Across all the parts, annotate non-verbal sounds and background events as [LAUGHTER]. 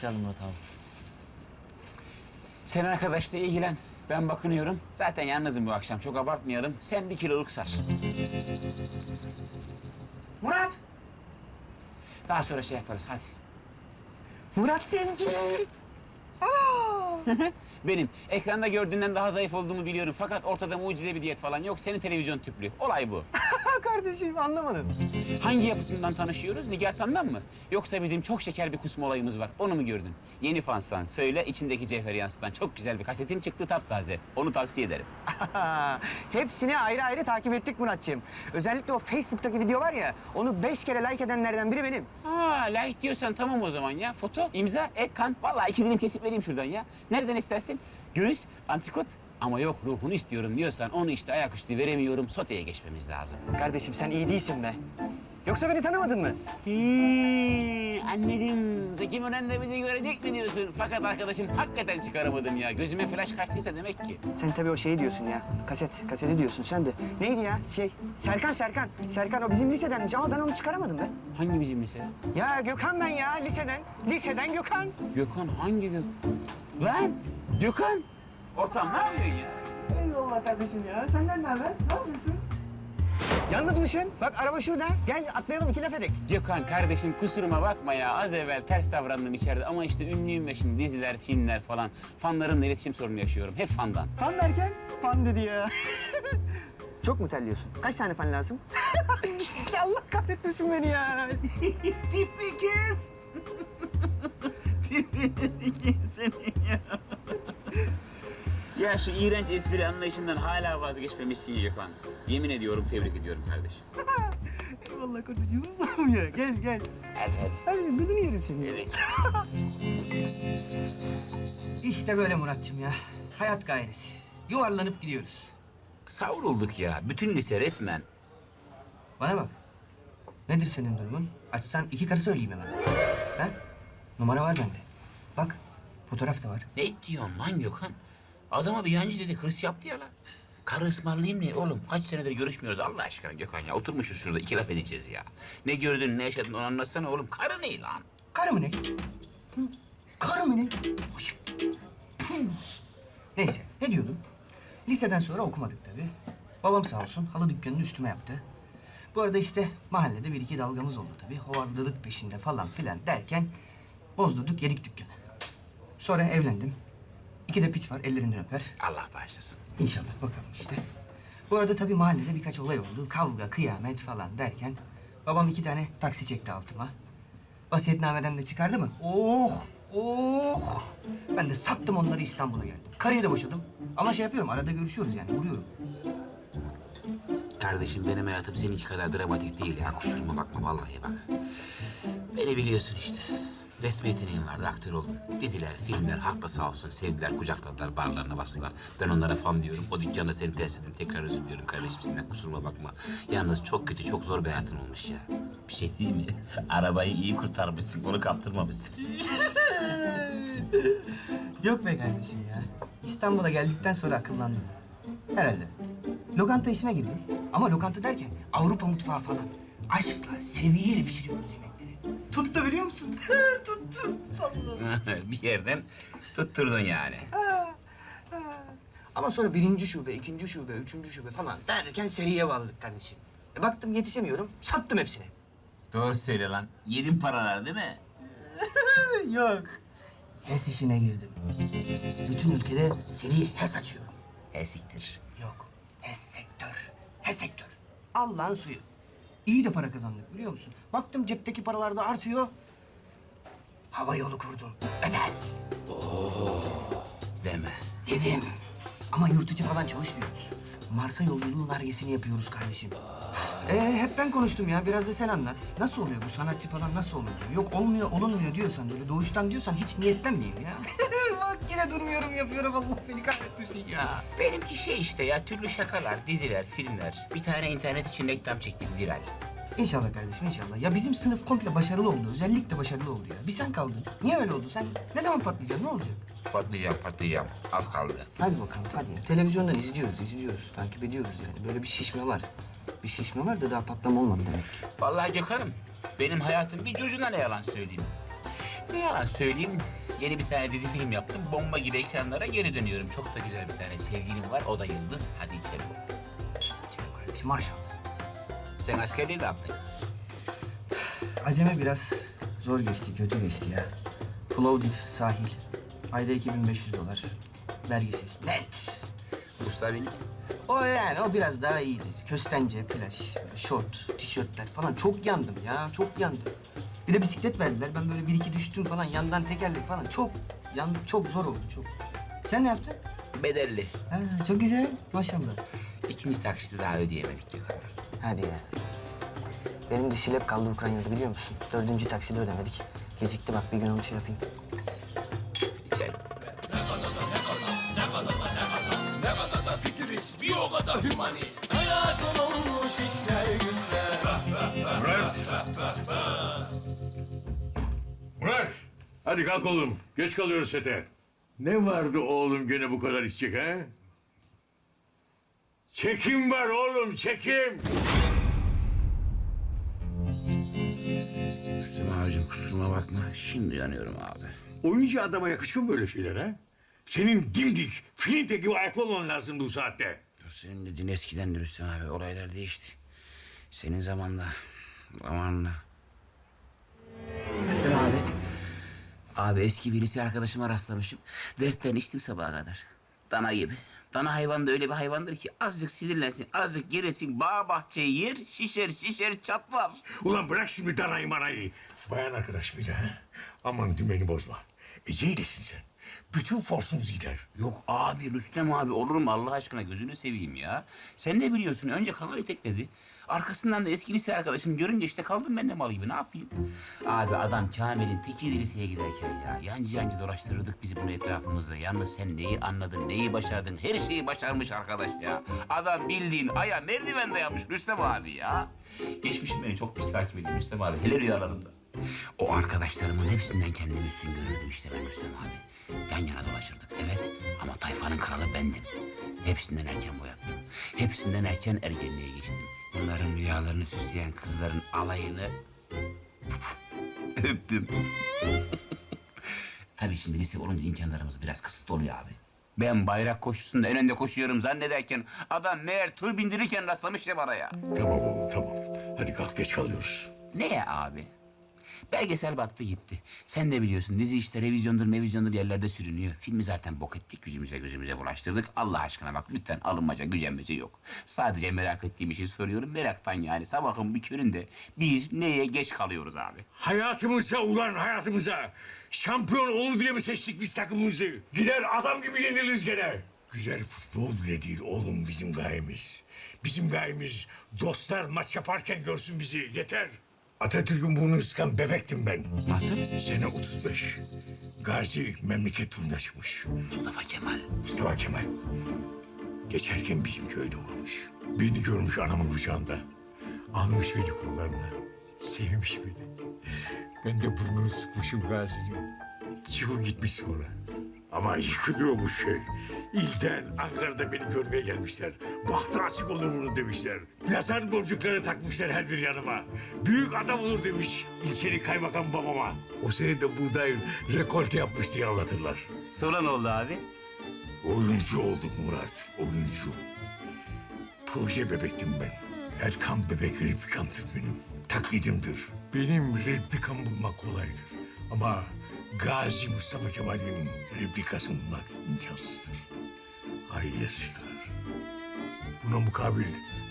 başlayalım Murat abi. Sen arkadaşla ilgilen. Ben bakınıyorum. Zaten yalnızım bu akşam. Çok abartmayalım. Sen bir kiloluk sar. Murat! Daha sonra şey yaparız. Hadi. Murat Cemcik! [LAUGHS] Benim ekranda gördüğünden daha zayıf olduğumu biliyorum. Fakat ortada mucize bir diyet falan yok. Senin televizyon tüplü. Olay bu. [LAUGHS] Kardeşim anlamadım. Hangi yapıtından tanışıyoruz? Nigertan'dan mı? Yoksa bizim çok şeker bir kusma olayımız var. Onu mu gördün? Yeni fansan. Söyle içindeki cevheri yansıtan çok güzel bir kasetin çıktı taptaze. Onu tavsiye ederim. [LAUGHS] Hepsini ayrı ayrı takip ettik Muratcığım. Özellikle o Facebook'taki video var ya, onu beş kere like edenlerden biri benim. Ha like diyorsan tamam o zaman ya. Foto, imza, ekran. Vallahi iki dilim kesip vereyim şuradan ya. Nereden istersin? Göğüs, antikot. Ama yok ruhunu istiyorum diyorsan onu işte ayaküstü veremiyorum. Soteye geçmemiz lazım. Kardeşim sen iyi değilsin be. Yoksa beni tanımadın mı? Hmm, anladım. Zeki Müren de bizi görecek mi diyorsun? Fakat arkadaşım hakikaten çıkaramadım ya. Gözüme flash kaçtıysa demek ki. Sen tabii o şeyi diyorsun ya. Kaset, kaseti diyorsun sen de. Neydi ya? Şey, Serkan Serkan. Serkan o bizim lisedenmiş ama ben onu çıkaramadım be. Hangi bizim lise? Ya Gökhan ben ya liseden. Liseden Gökhan. Gökhan hangi Gök? Lan Gökhan. Ortam ne yapıyorsun ya? Eyvallah kardeşim ya. Senden ne haber? Ne yapıyorsun? Yalnızmışsın. Bak araba şurada. Gel atlayalım iki laf edek. Gökhan kardeşim kusuruma bakma ya. Az evvel ters davrandım içeride ama işte ünlüyüm ve şimdi diziler, filmler falan. Fanlarımla iletişim sorunu yaşıyorum. Hep fandan. Fan derken? Fan dedi ya. [LAUGHS] Çok mu terliyorsun? Kaç tane fan lazım? [LAUGHS] Allah kahretmesin beni ya. [LAUGHS] Tipi kız. Tipi senin ya. Ya şu iğrenç espri anlayışından hala vazgeçmemişsin Gökhan. Yemin ediyorum tebrik ediyorum kardeşim. [LAUGHS] Eyvallah kardeşim. Allah'ım ya. Gel gel. Hadi hadi. Hadi gıdını yerim seni. Evet. [LAUGHS] İşte böyle Muratçım ya. Hayat gayresi. Yuvarlanıp gidiyoruz. Savrulduk ya. Bütün lise resmen. Bana bak. Nedir senin durumun? Açsan iki karı söyleyeyim hemen. Ha? Numara var bende. Bak, fotoğraf da var. Ne diyorsun lan Gökhan? Adama bir yancı dedi hırs yaptı ya lan. Karı ısmarlayayım ne oğlum? Kaç senedir görüşmüyoruz Allah aşkına Gökhan ya. Oturmuşuz şurada iki laf edeceğiz ya. Ne gördün ne yaşadın onu anlatsana oğlum. Karı ne lan? Karı mı ne? Hı? Karı mı ne? Neyse, ne diyordum? Liseden sonra okumadık tabii. Babam sağ olsun halı dükkanını üstüme yaptı. Bu arada işte mahallede bir iki dalgamız oldu tabii. Hovardılık peşinde falan filan derken bozdurduk yedik dükkanı. Sonra evlendim. İki de piç var ellerinden öper. Allah bağışlasın. İnşallah bakalım işte. Bu arada tabii mahallede birkaç olay oldu. Kavga, kıyamet falan derken babam iki tane taksi çekti altıma. Vasiyetnameden de çıkardı mı? Oh! Oh! Ben de sattım onları İstanbul'a geldim. Karıyı da boşadım. Ama şey yapıyorum arada görüşüyoruz yani vuruyorum. Kardeşim benim hayatım seninki kadar dramatik değil ya. Kusuruma bakma vallahi bak. Beni biliyorsun işte. Resmi yeteneğim vardı, aktör oldum. Diziler, filmler, halk da sağ olsun sevdiler, kucakladılar, barlarına bastılar. Ben onlara fan diyorum. O dükkanda seni ters ettim. Tekrar özür diliyorum kardeşim senden kusuruma bakma. Yalnız çok kötü, çok zor bir hayatın olmuş ya. Bir şey değil mi? [LAUGHS] Arabayı iyi kurtarmışsın, onu kaptırmamışsın. [LAUGHS] Yok be kardeşim ya. İstanbul'a geldikten sonra akıllandım. Herhalde. Lokanta işine girdim. Ama lokanta derken Avrupa mutfağı falan. Aşkla, sevgiyle pişiriyoruz yemekleri. Tuttu biliyor musun? [LAUGHS] Tuttu. [LAUGHS] Bir yerden tutturdun yani. Ama sonra birinci şube, ikinci şube, üçüncü şube falan derken seriye bağladık kardeşim. E baktım yetişemiyorum, sattım hepsini. Doğru söyle lan. Yedin paralar değil mi? [LAUGHS] Yok. HES işine girdim. Bütün ülkede seri HES açıyorum. Esiktir. Yok. HES sektör. HES sektör. Allah'ın suyu. İyi de para kazandık biliyor musun? Baktım cepteki paralar da artıyor. Hava yolu kurdum. Özel. Deme. Dedim. Ama yurt içi falan çalışmıyoruz. Mars'a yolculuğun argesini yapıyoruz kardeşim. Ee, hep ben konuştum ya. Biraz da sen anlat. Nasıl oluyor bu sanatçı falan nasıl oluyor? Yok olmuyor, olunmuyor diyorsan böyle doğuştan diyorsan hiç niyetlenmeyeyim ya. [LAUGHS] Bak yine durmuyorum yapıyorum Allah beni kahretmesin ya. Benimki şey işte ya türlü şakalar, diziler, filmler. Bir tane internet için reklam çektim viral. İnşallah kardeşim inşallah. Ya bizim sınıf komple başarılı oldu. Özellikle başarılı oldu ya. Bir sen kaldın. Niye öyle oldu? Sen ne zaman patlayacaksın? Ne olacak? Patlayacağım, patlayacağım. Az kaldı. Hadi bakalım hadi. ya. Televizyondan izliyoruz, izliyoruz. Takip ediyoruz yani. Böyle bir şişme var. Bir şişme var da daha patlama olmadı demek. Vallahi Gökhan'ım, benim hayatım bir çocuğuna ne yalan söyleyeyim. Ne yalan söyleyeyim, yeni bir tane dizi film yaptım. Bomba gibi ekranlara geri dönüyorum. Çok da güzel bir tane sevgilim var, o da Yıldız. Hadi içelim. İçerim kardeşim maşallah. Sen askerliği ne yaptın? Aceme biraz zor geçti, kötü geçti ya. Plovdiv sahil. Ayda 2500 dolar. Vergisiz. Net. Ruslar bindi. O yani o biraz daha iyiydi. Köstence, plaj, böyle şort, tişörtler falan. Çok yandım ya, çok yandım. Bir de bisiklet verdiler. Ben böyle bir iki düştüm falan. Yandan tekerlek falan. Çok yandım. Çok zor oldu çok. Sen ne yaptın? Bedelli. Ha, çok güzel. Maşallah. İkinci taksiti daha ödeyemedik Gökhan. Hadi ya. Benim de şilep kaldı Ukrayna'da biliyor musun? Dördüncü taksidi ödemedik. Gecikti bak bir gün onu şey yapayım. İçelim. Murat. Hadi kalk oğlum. Geç kalıyoruz sete. Ne vardı oğlum gene bu kadar içecek ha? Çekim var oğlum çekim. Müslüm abicim kusuruma bakma. Şimdi yanıyorum abi. Oyuncu adama yakışıyor mu böyle şeyler ha? Senin dimdik, filinte gibi ayaklı olman lazımdı bu saatte. Senin dediğin eskiden Rüstem abi. Olaylar değişti. Senin zamanla, zamanla. Rüstem abi. Abi eski bir lise arkadaşıma rastlamışım. Dertten içtim sabaha kadar. Dana gibi. Dana hayvan da öyle bir hayvandır ki azıcık sinirlensin, azıcık geresin, bağ bahçeyi yer, şişer şişer çatlar. Ulan bırak şimdi danayı manayı. Bayan arkadaş mıydı ha? Aman dümeni bozma. Ece'ylesin sen. Bütün forsumuz gider. Yok abi Rüstem abi olur mu Allah aşkına gözünü seveyim ya. Sen ne biliyorsun önce kanalı tekledi. Arkasından da eski lise arkadaşım görünce işte kaldım ben de mal gibi ne yapayım? Abi adam Kamil'in tekiydi liseye giderken ya. Yancı yancı dolaştırırdık bizi bunu etrafımızda. Yalnız sen neyi anladın, neyi başardın? Her şeyi başarmış arkadaş ya. Adam bildiğin aya merdiven dayamış Rüstem abi ya. Geçmişim beni çok pis takip ediyor Rüstem abi. Hele rüyalarımda. O arkadaşlarımın hepsinden kendimi üstün görürdüm işte ben Rüstem abi. Yan yana dolaşırdık evet ama tayfanın kralı bendim. Hepsinden erken boyattım. Hepsinden erken ergenliğe geçtim. Bunların rüyalarını süsleyen kızların alayını öptüm. [LAUGHS] Tabii şimdi lise olunca imkanlarımız biraz kısıtlı oluyor abi. Ben bayrak koşusunda en önde koşuyorum zannederken adam meğer tur bindirirken rastlamış ya bana ya. Tamam oğlum tamam. Hadi kalk geç kalıyoruz. Ne ya abi? Belgesel battı gitti. Sen de biliyorsun dizi işte revizyondur mevizyondur yerlerde sürünüyor. Filmi zaten bok ettik yüzümüze gözümüze bulaştırdık. Allah aşkına bak lütfen alınmaca gücenmece yok. Sadece merak ettiğim şey soruyorum. Meraktan yani sabahın bir köründe biz neye geç kalıyoruz abi? Hayatımıza ulan hayatımıza. Şampiyon olur diye mi seçtik biz takımımızı? Gider adam gibi yeniliriz gene. Güzel futbol bile değil oğlum bizim gayemiz. Bizim gayemiz dostlar maç yaparken görsün bizi yeter. Atatürk'ün burnu sıkan bebektim ben. Nasıl? Sene 35. Gazi memleket turuna çıkmış. Mustafa Kemal. Mustafa Kemal. Geçerken bizim köyde vurmuş. Beni görmüş anamın kucağında. Almış beni kollarına. Sevmiş beni. Ben de burnunu sıkmışım Gazi'nin. Çıkıp gitmiş sonra. Ama yıkılıyormuş şey. İlden, Ankara'da beni görmeye gelmişler. Bahtı açık olur bunu demişler. Yazan boncukları takmışlar her bir yanıma. Büyük adam olur demiş ilçeli kaymakam babama. O sene de buğdayın rekolte yapmış diye anlatırlar. Sonra ne oldu abi? Oyuncu olduk Murat, oyuncu. Proje bebektim ben. Erkan bebek replikamdır benim. Taklidimdir. Benim replikam bulmak kolaydır. Ama Gazi Mustafa Kemal'in replikasını bulmak imkansızdır. Ailesidir. Buna mukabil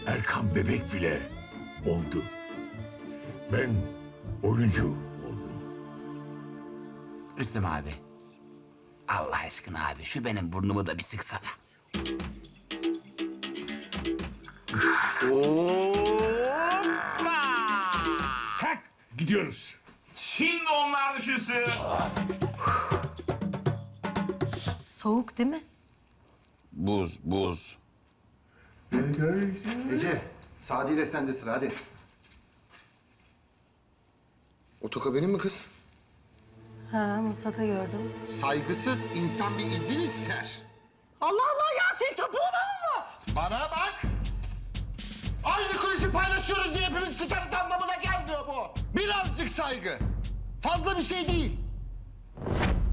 Erkan bebek bile oldu. Ben oyuncu oldum. Rüstem abi. Allah aşkına abi şu benim burnumu da bir sıksana. Hoppa! Kalk, gidiyoruz. Şimdi onlar düşünsün. Soğuk değil mi? Buz, buz. Ece, Sadi ile sende sıra hadi. Otoka benim mi kız? Ha masada gördüm. Saygısız insan bir izin ister. Allah Allah ya sen tapulama mı? Bana bak! Aynı kulisi paylaşıyoruz diye hepimiz sıçarız anlamına gelmiyor bu. Birazcık saygı. Fazla bir şey değil.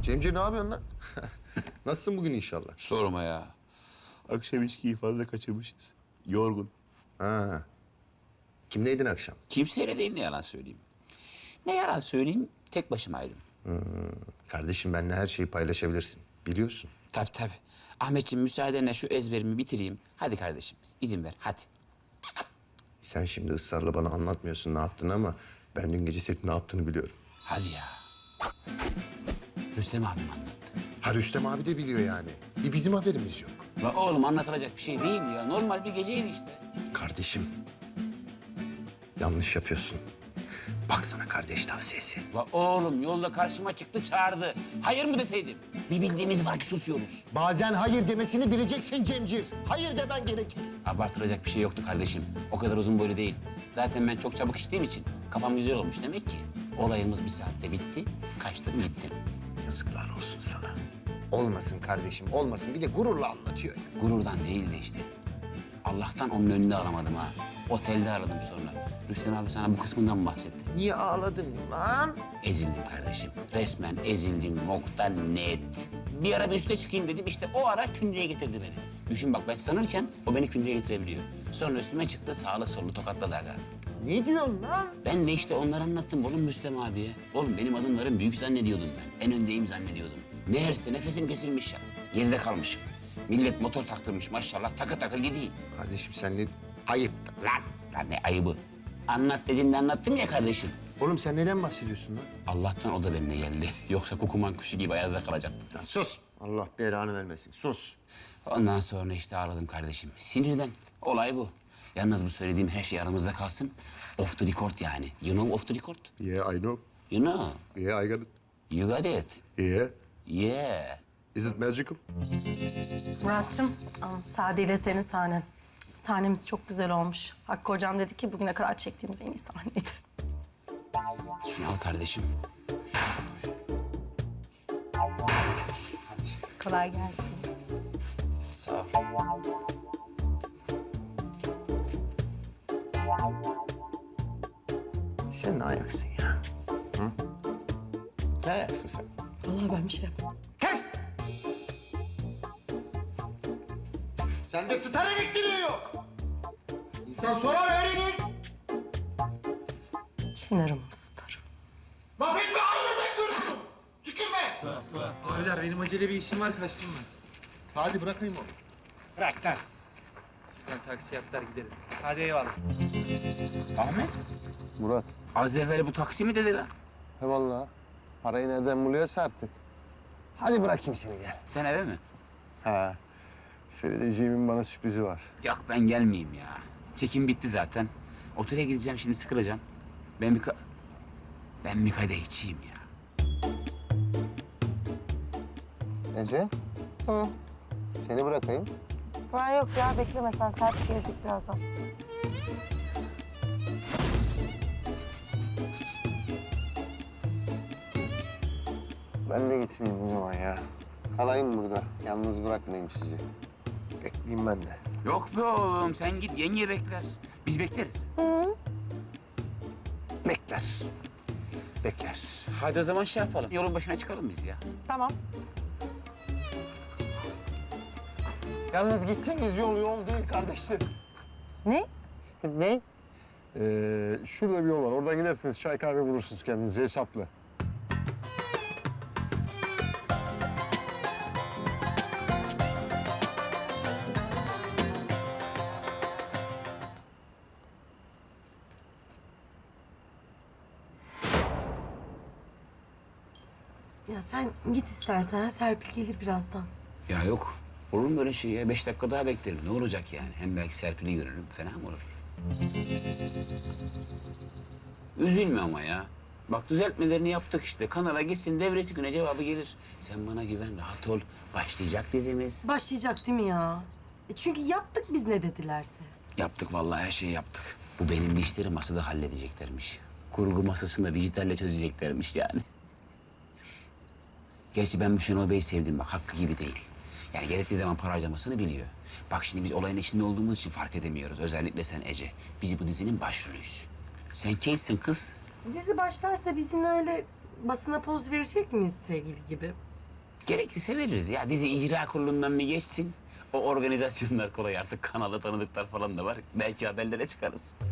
Cemce ne yapıyorsun lan? [LAUGHS] Nasılsın bugün inşallah? Sorma ya. Akşam içkiyi fazla kaçırmışız. Yorgun. Ha. Kimleydin akşam? Kimseyle değil ne yalan söyleyeyim. Ne yalan söyleyeyim tek başımaydım. Kardeşim benimle her şeyi paylaşabilirsin. Biliyorsun. Tabii tabii. Ahmetciğim müsaadenle şu ezberimi bitireyim. Hadi kardeşim izin ver hadi. Sen şimdi ısrarla bana anlatmıyorsun ne yaptığını ama ben dün gece senin ne yaptığını biliyorum. Hadi ya. Rüstem abim anlattı. Ha Rüstem abi de biliyor yani. Bir bizim haberimiz yok. La oğlum anlatılacak bir şey değil ya. Normal bir geceydi işte. Kardeşim. Yanlış yapıyorsun. Baksana kardeş tavsiyesi. La oğlum yolda karşıma çıktı çağırdı. Hayır mı deseydim? Bir bildiğimiz var ki susuyoruz. Bazen hayır demesini bileceksin Cemcir. Hayır demen gerekir. Abartılacak bir şey yoktu kardeşim. O kadar uzun boylu değil. Zaten ben çok çabuk içtiğim için kafam güzel olmuş demek ki. Olayımız bir saatte bitti. Kaçtım gittim. Yazıklar olsun sana. Olmasın kardeşim, olmasın. Bir de gururla anlatıyor. ya. Gururdan değil de işte. Allah'tan onun önünde aramadım ha. Otelde aradım sonra. Rüstem abi sana bu kısmından mı bahsetti? Niye ağladın lan? Ezildim kardeşim. Resmen ezildim nokta net. Bir ara bir üste çıkayım dedim işte o ara kündeye getirdi beni. Düşün bak ben sanırken o beni kündeye getirebiliyor. Sonra üstüme çıktı sağlı sollu tokatladı aga. Ne diyorsun lan? Ben de işte onları anlattım oğlum Müslüm abiye. Oğlum benim adımlarım büyük zannediyordum ben. En öndeyim zannediyordum. Meğerse nefesim kesilmiş ya. Geride kalmışım. Millet motor taktırmış maşallah takır takır gideyim. Kardeşim sen ne... Ayıp. Lan, lan ne ayıbı. Anlat dediğinde anlattım ya kardeşim. Oğlum sen neden bahsediyorsun lan? Allah'tan o da benimle geldi. [LAUGHS] Yoksa kukuman kuşu gibi ayazda kalacaktım. Ya sus. Allah belanı vermesin. Sus. Ondan sonra işte ağladım kardeşim. Sinirden. Olay bu. Yalnız bu söylediğim her şey aramızda kalsın. Off the record yani. You know off the record? Yeah, I know. You know. Yeah, I got it. You got it. Yeah. Yeah. Is it magical? Muratçım, am, Sadi ile senin sahnen. Sahnemiz çok güzel olmuş. Hakkı hocam dedi ki bugüne kadar çektiğimiz en iyi sahneydi. Şunu al kardeşim. Hadi. Kolay gelsin. Sağ ol. Sen ne ayaksın ya? Hı? Ne ayaksın sen? Bir şey yapmadım. Kes! Sende star elektriği yok. İnsan sorar öğrenir. Kenarım ısıtır. Laf etme aynada görürsün. Tükürme. Abiler benim acele bir işim var kaçtım ben. Hadi bırakayım onu. Bırak lan. Ben taksi atlar gidelim. Hadi eyvallah. Ahmet. Murat. Az evvel bu taksi mi dedi lan? He vallahi. Parayı nereden buluyorsa artık. Hadi bırakayım seni gel. Sen eve mi? He. Ferideciğimin bana sürprizi var. Yok ben gelmeyeyim ya. Çekim bitti zaten. Otele gideceğim şimdi sıkılacağım. Ben bir ka- Ben bir kadeh içeyim ya. Ece. Hı. Seni bırakayım. Ha yok ya bekleme sen Serpil gelecek birazdan. Ben de gitmeyeyim o zaman ya. Kalayım burada. Yalnız bırakmayayım sizi. Bekleyeyim ben de. Yok be oğlum sen git yenge bekler. Biz bekleriz. Bekler. Bekler. Hadi o zaman şey yapalım. Yolun başına çıkalım biz ya. Tamam. Yalnız gittiğimiz yol yol değil kardeşlerim. Ne? Ne? Ee, şurada bir yol var. Oradan gidersiniz çay kahve bulursunuz kendinize hesaplı. İstersen ha, Serpil gelir birazdan. Ya yok. Olur mu böyle şey ya? Beş dakika daha beklerim. Ne olacak yani? Hem belki Serpil'i görürüm. Fena mı olur? Üzülme ama ya. Bak düzeltmelerini yaptık işte. Kanala gitsin devresi güne cevabı gelir. Sen bana güven, rahat ol. Başlayacak dizimiz. Başlayacak değil mi ya? E çünkü yaptık biz ne dedilerse. Yaptık vallahi her şeyi yaptık. Bu benim işleri masada halledeceklermiş. Kurgu masasında dijitalle çözeceklermiş yani. Gerçi ben bu Şenol Bey'i sevdim bak hakkı gibi değil. Yani gerektiği zaman para harcamasını biliyor. Bak şimdi biz olayın içinde olduğumuz için fark edemiyoruz. Özellikle sen Ece. Biz bu dizinin başrolüyüz. Sen Kate'sin kız. Dizi başlarsa bizim öyle basına poz verecek miyiz sevgili gibi? Gerekirse veririz ya. Dizi icra kurulundan bir geçsin. O organizasyonlar kolay artık kanalı tanıdıklar falan da var. Belki haberlere çıkarız. [LAUGHS]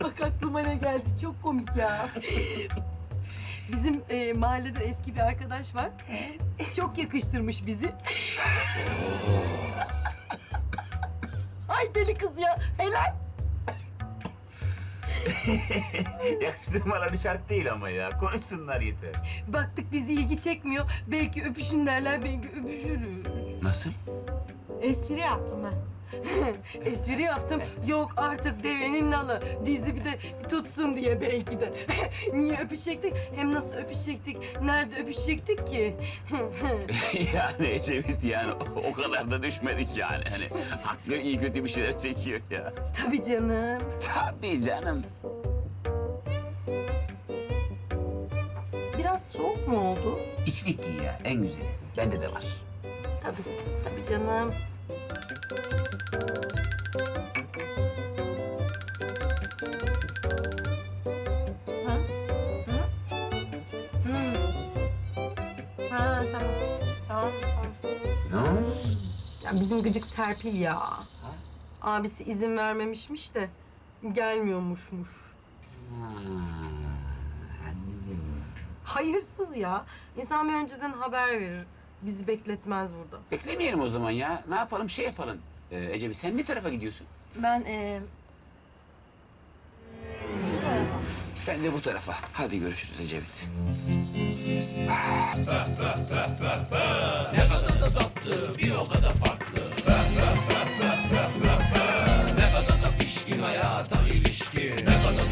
Bak aklıma ne geldi çok komik ya. Bizim e, mahallede eski bir arkadaş var. Çok yakıştırmış bizi. Ay deli kız ya helal. [LAUGHS] Yakıştırmaları şart değil ama ya. Konuşsunlar yeter. Baktık dizi ilgi çekmiyor. Belki öpüşün derler belki öpüşürüz. Nasıl? Espri yaptım ben. [LAUGHS] Espri yaptım. Yok artık devenin nalı. Dizi bir de tutsun diye belki de. [LAUGHS] Niye öpüşecektik? Hem nasıl öpüşecektik? Nerede öpüşecektik ki? [LAUGHS] yani Ecevit yani o, kadar da düşmedik yani. Hani hakkı iyi kötü bir şeyler çekiyor ya. Tabii canım. Tabii canım. Biraz soğuk mu oldu? İçlik iyi ya en güzeli. Bende de var. Tabii. Tabii canım. Ha? Hı? Hı. Ha tamam. Tamam tamam. Ne oldu? Ya bizim gıcık Serpil ya. Abisi izin vermemişmiş de gelmiyormuşmuş. Hayırsız ya. İnsan bir önceden haber verir. Bizi bekletmez burada. Beklemeyelim o zaman ya. Ne yapalım şey yapalım. Ee, Ecevit sen ne tarafa gidiyorsun? Ben e, Sen de bu tarafa. Hadi görüşürüz Ecevit. Bir o kadar farklı. Ne kadar da pişkin hayata ilişkin. Ne kadar